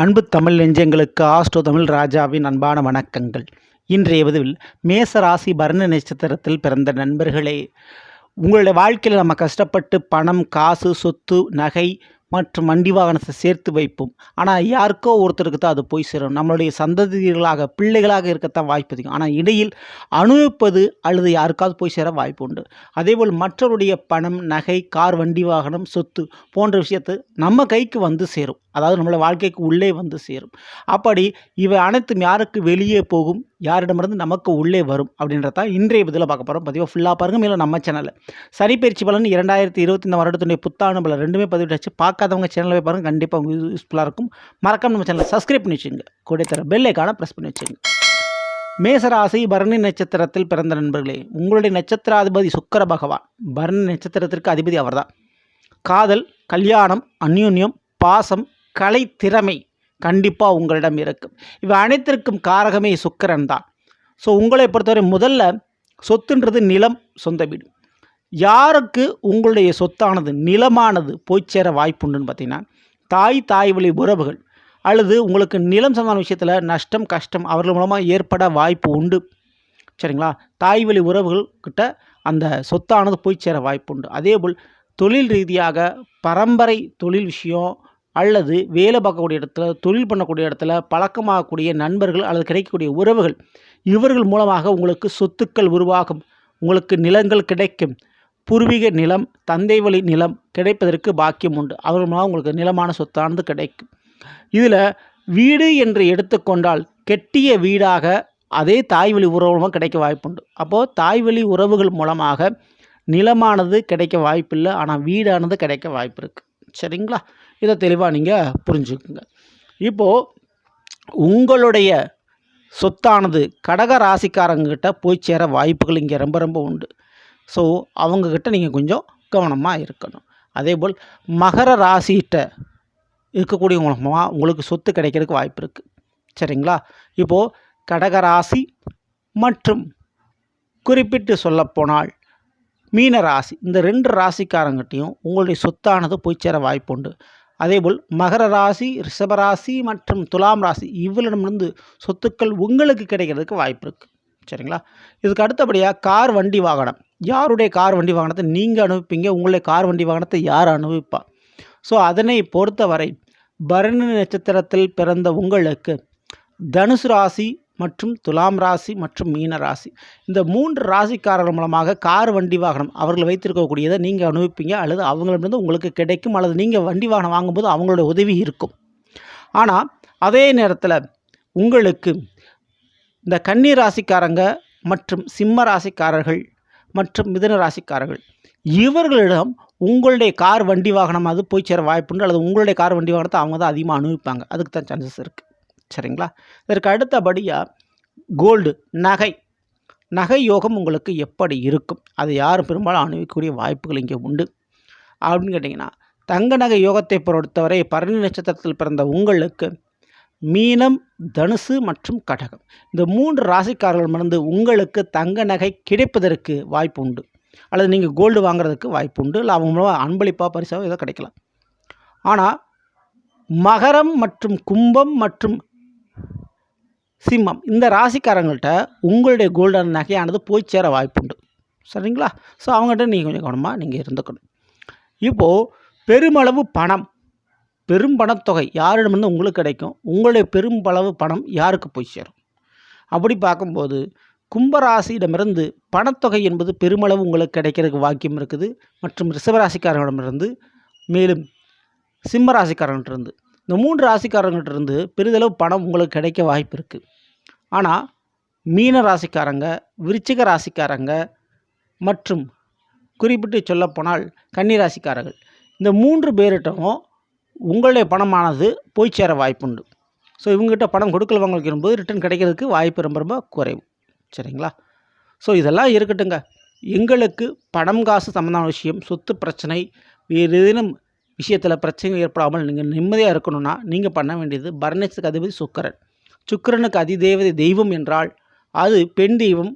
அன்பு தமிழ் நெஞ்சங்களுக்கு ஆஸ்ட்ரோ தமிழ் ராஜாவின் அன்பான வணக்கங்கள். இன்றைய பதிவில் மேச ராசி பரண நட்சத்திரத்தில் பிறந்த நண்பர்களே உங்களுடைய வாழ்க்கையில் நம்ம கஷ்டப்பட்டு பணம் காசு சொத்து நகை மற்றும் வண்டி வாகனத்தை சேர்த்து வைப்போம். ஆனால் யாருக்கோ ஒருத்தருக்கு தான் அது போய் சேரும். நம்மளுடைய சந்ததிகளாக பிள்ளைகளாக இருக்கத்தான் வாய்ப்பு அதிகம். ஆனால் இடையில் அனுபவிப்பது அல்லது யாருக்காவது போய் சேர வாய்ப்பு உண்டு. அதேபோல் மற்றவருடைய பணம் நகை கார் வண்டி வாகனம் சொத்து போன்ற விஷயத்து நம்ம கைக்கு வந்து சேரும். அதாவது நம்மளோட வாழ்க்கைக்கு உள்ளே வந்து சேரும். அப்படி இவை அனைத்தும் யாருக்கு வெளியே போகும்? யாரிடமிருந்து நமக்கு உள்ளே வரும்? அப்படின்றத இன்றைய இதில் பார்க்க போகிறோம் பதிவாக ஃபுல்லாக பாருங்கள் மேலும் நம்ம சேனலில் சனிப்பயிற்சி பலன் இரண்டாயிரத்தி இருபத்தி இந்த வருடத்துடைய புத்தாண்டு பலன் ரெண்டுமே பதிவிட்டாச்சு பார்க்காதவங்க சேனலில் போய் பாருங்கள் கண்டிப்பாக உங்களுக்கு யூஸ்ஃபுல்லாக இருக்கும். மறக்காம நம்ம சேனலை சப்ஸ்கிரைப் பண்ணி வச்சுங்க. கூட தர பெல்லைக்கான ப்ரெஸ் பண்ணி வச்சுங்க. மேசராசி பரணி நட்சத்திரத்தில் பிறந்த நண்பர்களே உங்களுடைய நட்சத்திராதிபதி சுக்கர பகவான். பரணி நட்சத்திரத்திற்கு அதிபதி அவர்தான். காதல் கல்யாணம் அந்யோன்யம் பாசம் கலை திறமை கண்டிப்பாக உங்களிடம் இருக்கும். இவை அனைத்திற்கும் காரகமே சுக்கரன் தான். ஸோ உங்களை பொறுத்தவரை முதல்ல சொத்துன்றது நிலம் சொந்த வீடு. யாருக்கு உங்களுடைய சொத்தானது நிலமானது போய் சேர வாய்ப்புண்டுன்னு பார்த்தீங்கன்னா தாய் தாய் வழி உறவுகள் அல்லது உங்களுக்கு நிலம் சம்பந்தமான விஷயத்தில் நஷ்டம் கஷ்டம் அவர்கள் மூலமாக ஏற்பட வாய்ப்பு உண்டு. சரிங்களா? தாய் வழி உறவுகள் கிட்ட அந்த சொத்தானது போய் சேர வாய்ப்பு உண்டு அதேபோல் தொழில் ரீதியாக பரம்பரை தொழில் விஷயம் அல்லது வேலை பார்க்கக்கூடிய இடத்துல தொழில் பண்ணக்கூடிய இடத்துல பழக்கமாகக்கூடிய நண்பர்கள் அல்லது கிடைக்கக்கூடிய உறவுகள் இவர்கள் மூலமாக உங்களுக்கு சொத்துக்கள் உருவாகும் உங்களுக்கு நிலங்கள் கிடைக்கும். பூர்வீக நிலம் தந்தை வழி நிலம் கிடைப்பதற்கு பாக்கியம் உண்டு. அவர்கள் மூலம் உங்களுக்கு நிலமான சொத்தானது கிடைக்கும். இதில் வீடு என்று எடுத்துக்கொண்டால் கெட்டிய வீடாக அதே தாய் வழி உறவு கிடைக்க வாய்ப்புண்டு. அப்போது தாய் வழி உறவுகள் மூலமாக நிலமானது கிடைக்க வாய்ப்பில்லை ஆனால் வீடானது கிடைக்க வாய்ப்பு இருக்குது சரிங்களா? இதை தெளிவாக நீங்கள் புரிஞ்சுக்குங்க. இப்போது உங்களுடைய சொத்தானது கடக ராசிக்காரங்கிட்ட போய் சேர வாய்ப்புகள் இங்கே ரொம்ப ரொம்ப உண்டு. ஸோ அவங்கக்கிட்ட நீங்கள் கொஞ்சம் கவனமாக இருக்கணும். அதேபோல் மகர ராசிகிட்ட இருக்கக்கூடிய மூலமாக உங்களுக்கு சொத்து கிடைக்கிறதுக்கு வாய்ப்பு இருக்குது சரிங்களா? இப்போது கடக ராசி மற்றும் குறிப்பிட்டு சொல்லப்போனால் மீன ராசி. இந்த ரெண்டு ராசிக்காரங்கிட்டையும் உங்களுடைய சொத்தானது போய் சேர வாய்ப்பு உண்டு. அதேபோல் மகர ராசி ரிஷபராசி மற்றும் துலாம் ராசி இவளிடமிருந்து சொத்துக்கள் உங்களுக்கு கிடைக்கிறதுக்கு வாய்ப்பு இருக்குது சரிங்களா? இதுக்கு அடுத்தபடியாக கார் வண்டி வாகனம். யாருடைய கார் வண்டி வாகனத்தை நீங்கள் அனுப்பிப்பீங்க உங்களுடைய கார் வண்டி வாகனத்தை யார் அனுபவிப்பா? ஸோ அதனை பொறுத்தவரை பரணி நட்சத்திரத்தில் பிறந்த உங்களுக்கு தனுசு ராசி மற்றும் துலாம் ராசி மற்றும் மீன ராசி. இந்த மூன்று ராசிக்காரர்கள் மூலமாக கார் வண்டி வாகனம் அவர்கள் வைத்திருக்கக்கூடியதை நீங்கள் அனுபவிப்பீங்க. அல்லது அவங்களிடமிருந்து உங்களுக்கு கிடைக்கும். அல்லது நீங்கள் வண்டி வாகனம் வாங்கும்போது அவங்களோட உதவி இருக்கும். ஆனால் அதே நேரத்தில் உங்களுக்கு இந்த கன்னி ராசிக்காரங்க மற்றும் சிம்ம ராசிக்காரர்கள் மற்றும் மிதன ராசிக்காரர்கள் இவர்களிடம் உங்களுடைய கார் வண்டி வாகனம் அது போய் சேர வாய்ப்புண்டு. அல்லது உங்களுடைய கார் வண்டி வாகனத்தை அவங்க தான் அதிகமாக அனுபவிப்பாங்க. அதுக்கு தான் சான்சஸ் இருக்குது சரிங்களா? இதற்கு அடுத்தபடியாக கோல்டு நகை. நகை யோகம் உங்களுக்கு எப்படி இருக்கும்? அது யார் பெரும்பாலும் அணுகக்கூடிய வாய்ப்புகள் இங்கே உண்டு. அப்படின்னு கேட்டிங்கன்னா தங்க நகை யோகத்தை பொறுத்தவரை பரணி நட்சத்திரத்தில் பிறந்த உங்களுக்கு மீனம் தனுசு மற்றும் கடகம். இந்த மூன்று ராசிக்காரர்கள் மறந்து உங்களுக்கு தங்க நகை கிடைப்பதற்கு வாய்ப்பு உண்டு. அல்லது நீங்கள் கோல்டு வாங்குறதுக்கு வாய்ப்பு உண்டு. இல்லை அவங்க மூலமாக அன்பளிப்பாக பரிசாக ஏதோ கிடைக்கலாம். ஆனால் மகரம் மற்றும் கும்பம் மற்றும் சிம்மம். இந்த ராசிக்காரங்கள்ட்ட உங்களுடைய கோல்டன் நகையானது போய் சேர வாய்ப்புண்டு. சரிங்களா? ஸோ அவங்ககிட்ட நீங்கள் கொஞ்சம் கவனமாக நீங்கள் இருந்துக்கணும். இப்போது பெருமளவு பணம். பெரும் பணத்தொகை யாரிடமிருந்து உங்களுக்கு கிடைக்கும்? உங்களுடைய பெரும்பளவு பணம் யாருக்கு போய் சேரும்? அப்படி பார்க்கும்போது கும்பராசியிடமிருந்து பணத்தொகை என்பது பெருமளவு உங்களுக்கு கிடைக்கிறதுக்கு வாக்கியம் இருக்குது. மற்றும் ரிஷபராசிக்காரர்களிடமிருந்து மேலும் சிம்ம ராசிக்காரங்கிட்டிருந்து இந்த மூன்று ராசிக்காரங்கிட்டிருந்து பெரிதளவு பணம் உங்களுக்கு கிடைக்க வாய்ப்பு இருக்குது ஆனால் மீன ராசிக்காரங்க விருச்சிக ராசிக்காரங்க மற்றும் குறிப்பிட்டு சொல்லப்போனால் கன்னிராசிக்காரர்கள் இந்த மூன்று பேரிட்டும் உங்களுடைய பணமானது போய் சேர வாய்ப்புண்டு. ஸோ இவங்ககிட்ட பணம் கொடுக்கலவங்களுக்கு இருக்கும்போது வைக்கும்போது ரிட்டர்ன் கிடைக்கிறதுக்கு வாய்ப்பு ரொம்ப ரொம்ப குறைவு. சரிங்களா? ஸோ இதெல்லாம் இருக்கட்டுங்க. எங்களுக்கு பணம் காசு சம்மந்தமான விஷயம் சொத்து பிரச்சனை வேறு ஏதேனும் விஷயத்தில் பிரச்சனை ஏற்படாமல் நீங்கள் நிம்மதியாக இருக்கணும்னா நீங்கள் பண்ண வேண்டியது பரணத்துக்கு அதிபதி சுக்கரன். சுக்கரனுக்கு அதிதேவதை தெய்வம் என்றால் அது பெண் தெய்வம்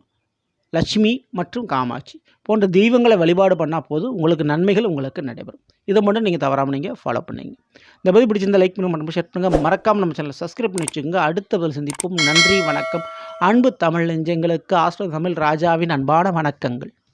லட்சுமி மற்றும் காமாட்சி போன்ற தெய்வங்களை வழிபாடு பண்ணால் போதும் உங்களுக்கு நன்மைகள் உங்களுக்கு நடைபெறும். இதை மட்டும் நீங்கள் தவறாமல் நீங்கள் ஃபாலோ பண்ணுங்க. இந்த பதிவு பிடிச்சிருந்த லைக் பண்ணுங்க மற்றும் ஷேர் பண்ணுங்கள் மறக்காமல் நம்ம சேனலை சப்ஸ்கிரைப் பண்ணி வச்சுக்கோங்க. அடுத்த பதில் சந்திப்போம். நன்றி வணக்கம். அன்பு தமிழ் நெஞ்சங்களுக்கு ஆஸ்ட்ரோ தமிழ் ராஜாவின் அன்பான வணக்கங்கள்.